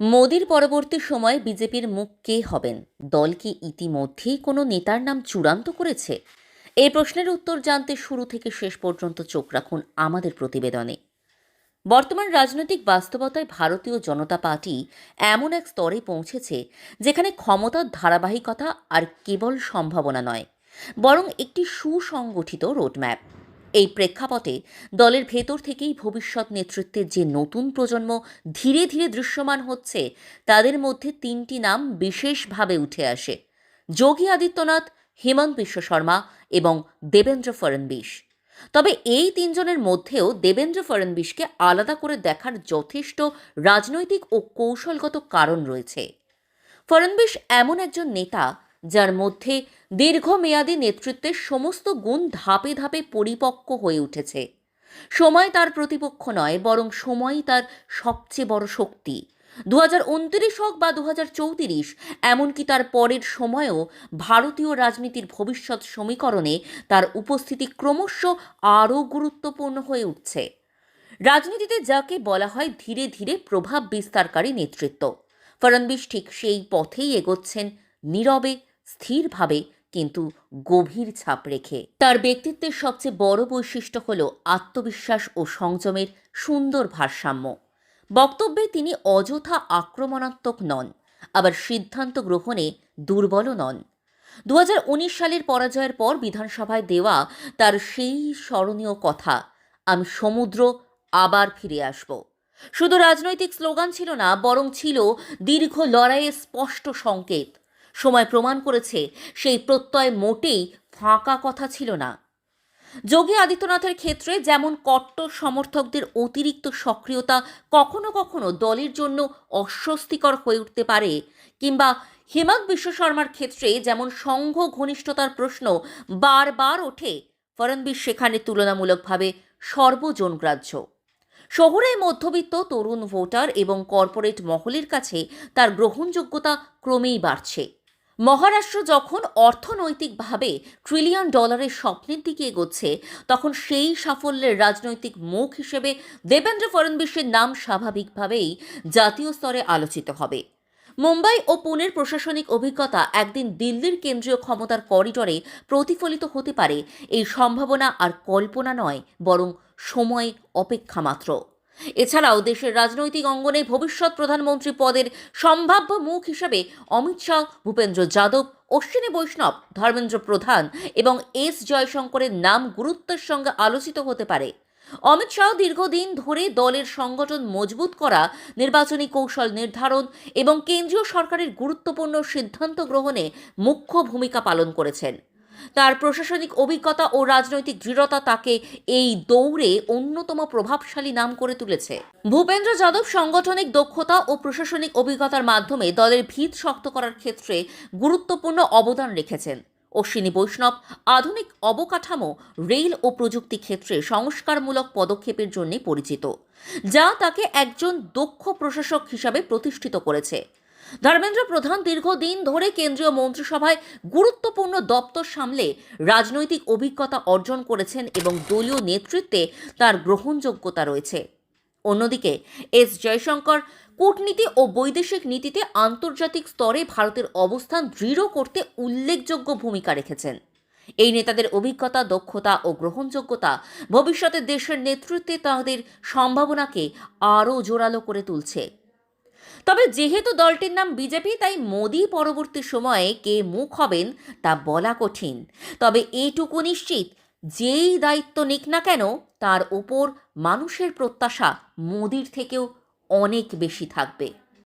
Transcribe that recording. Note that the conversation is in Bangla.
মোদির পরবর্তী সময়ে বিজেপির মুখ কে হবেন? দল কি ইতিমধ্যেই কোনো নেতার নাম চূড়ান্ত করেছে? এই প্রশ্নের উত্তর জানতে শুরু থেকে শেষ পর্যন্ত চোখ রাখুন আমাদের প্রতিবেদনে। বর্তমান রাজনৈতিক বাস্তবতায় ভারতীয় জনতা পার্টি এমন এক স্তরে পৌঁছেছে যেখানে ক্ষমতার ধারাবাহিকতা আর কেবল সম্ভাবনা নয়, বরং একটি সুসংগঠিত রোডম্যাপ। এই প্রেক্ষাপটে দলের ভেতর থেকেই ভবিষ্যৎ নেতৃত্বের যে নতুন প্রজন্ম ধীরে ধীরে দৃশ্যমান হচ্ছে, তাদের মধ্যে তিনটি নাম বিশেষভাবে উঠে আসে। যোগী আদিত্যনাথ, হেমন্ত বিশ্ব শর্মা এবং দেবেন্দ্র ফড়নবিশ। তবে এই তিনজনের মধ্যেও দেবেন্দ্র ফড়নবিশকে আলাদা করে দেখার যথেষ্ট রাজনৈতিক ও কৌশলগত কারণ রয়েছে। ফড়নবিশ এমন একজন নেতা যার মধ্যে দীর্ঘমেয়াদী নেতৃত্বের সমস্ত গুণ ধাপে ধাপে পরিপক্ক হয়ে উঠেছে। সময় তার প্রতিপক্ষ নয়, বরং সময়ই তার সবচেয়ে বড় শক্তি। দু হাজার উনত্রিশ হোক বা দু হাজার চৌত্রিশ, এমনকি তার পরের সময়েও ভারতীয় রাজনীতির ভবিষ্যৎ সমীকরণে তার উপস্থিতি ক্রমশ আরও গুরুত্বপূর্ণ হয়ে উঠছে। রাজনীতিতে যাকে বলা হয় ধীরে ধীরে প্রভাব বিস্তারকারী নেতৃত্ব। ফড়নবিশ ঠিক সেই পথেই এগোচ্ছেন নীরবে স্থিরভাবে, কিন্তু গভীর ছাপ রেখে। তার ব্যক্তিত্বের সবচেয়ে বড় বৈশিষ্ট্য হল আত্মবিশ্বাস ও সংযমের সুন্দর ভারসাম্য। বক্তব্যে তিনি অযথা আক্রমণাত্মক নন, আবার সিদ্ধান্ত গ্রহণে দুর্বলও নন। দু হাজার উনিশ সালের পরাজয়ের পর বিধানসভায় দেওয়া তার সেই স্মরণীয় কথা, আমি সমুদ্র, আবার ফিরে আসব। শুধু রাজনৈতিক স্লোগান ছিল না, বরং ছিল দীর্ঘ লড়াইয়ের স্পষ্ট সংকেত। সময় প্রমাণ করেছে সেই প্রত্যয় মোটেই ফাঁকা কথা ছিল না। যোগী আদিত্যনাথের ক্ষেত্রে যেমন কট্টর সমর্থকদের অতিরিক্ত সক্রিয়তা কখনো কখনো দলের জন্য অস্বস্তিকর হয়ে উঠতে পারে, কিংবা হেমন্ত বিশ্ব শর্মার ক্ষেত্রে যেমন সংঘ ঘনিষ্ঠতার প্রশ্ন বারবার ওঠে ফড়নবিশ সেখানে তুলনামূলকভাবে সর্বজনগ্রাহ্য। শহরে মধ্যবিত্ত তরুণ ভোটার এবং কর্পোরেট মহলের কাছে তার গ্রহণযোগ্যতা ক্রমেই বাড়ছে। মহারাষ্ট্র যখন অর্থনৈতিকভাবে ট্রিলিয়ন ডলারের স্বপ্নের দিকে এগোচ্ছে, তখন সেই সাফল্যের রাজনৈতিক মুখ হিসেবে দেবেন্দ্র ফড়নবিশের নাম স্বাভাবিকভাবেই জাতীয় স্তরে আলোচিত হবে। মুম্বাই ও পুনের প্রশাসনিক অভিজ্ঞতা একদিন দিল্লির কেন্দ্রীয় ক্ষমতার করিডরে প্রতিফলিত হতে পারে, এই সম্ভাবনা আর কল্পনা নয়, বরং সময় অপেক্ষা মাত্র। এছাড়াও দেশের রাজনৈতিক অঙ্গনে ভবিষ্যৎ প্রধানমন্ত্রী পদের সম্ভাব্য মুখ হিসেবে অমিত শাহ, ভূপেন্দ্র যাদব, অশ্বিনী বৈষ্ণব, ধর্মেন্দ্র প্রধান এবং এস জয়শঙ্করের নাম গুরুত্বের সঙ্গে আলোচিত হতে পারে। অমিত শাহ দীর্ঘদিন ধরে দলের সংগঠন মজবুত করা, নির্বাচনী কৌশল নির্ধারণ এবং কেন্দ্রীয় সরকারের গুরুত্বপূর্ণ সিদ্ধান্ত গ্রহণে মুখ্য ভূমিকা পালন করেছেন। তার প্রশাসনিক অভিজ্ঞতা ও রাজনৈতিক দৃঢ়তা তাকে এই দৌড়ে অন্যতম প্রভাবশালী নাম করে তুলেছে। ভূপেন্দ্র যাদব সাংগঠনিক দক্ষতা ও প্রশাসনিক অভিজ্ঞতার মাধ্যমে দলের ভিত শক্ত করার ক্ষেত্রে গুরুত্বপূর্ণ অবদান রেখেছেন। অশ্বিনী বৈষ্ণব আধুনিক অবকাঠামো, রেল ও প্রযুক্তি ক্ষেত্রে সংস্কারমূলক পদক্ষেপের জন্য পরিচিত, যা তাকে একজন দক্ষ প্রশাসক হিসাবে প্রতিষ্ঠিত করেছে। ধর্মেন্দ্র প্রধান দীর্ঘদিন ধরে কেন্দ্রীয় মন্ত্রিসভায় গুরুত্বপূর্ণ দপ্তর সামলে রাজনৈতিক অভিজ্ঞতা অর্জন করেছেন এবং দলীয় নেতৃত্বে তার গ্রহণযোগ্যতা রয়েছে। অন্যদিকে এস জয়শঙ্কর কূটনীতি ও বৈদেশিক নীতিতে আন্তর্জাতিক স্তরে ভারতের অবস্থান দৃঢ় করতে উল্লেখযোগ্য ভূমিকা রেখেছেন। এই নেতাদের অভিজ্ঞতা, দক্ষতা ও গ্রহণযোগ্যতা ভবিষ্যতে দেশের নেতৃত্বে তাদের সম্ভাবনাকে আরও জোরালো করে তুলছে। তবে যেহেতু দলটির নাম বিজেপি, তাই মোদী পরবর্তী সময়ে কে মুখ হবেন তা বলা কঠিন। তবে এইটুকু নিশ্চিত, যেই দায়িত্ব নিক না কেন, তার ওপর মানুষের প্রত্যাশা মোদির থেকেও অনেক বেশি থাকবে।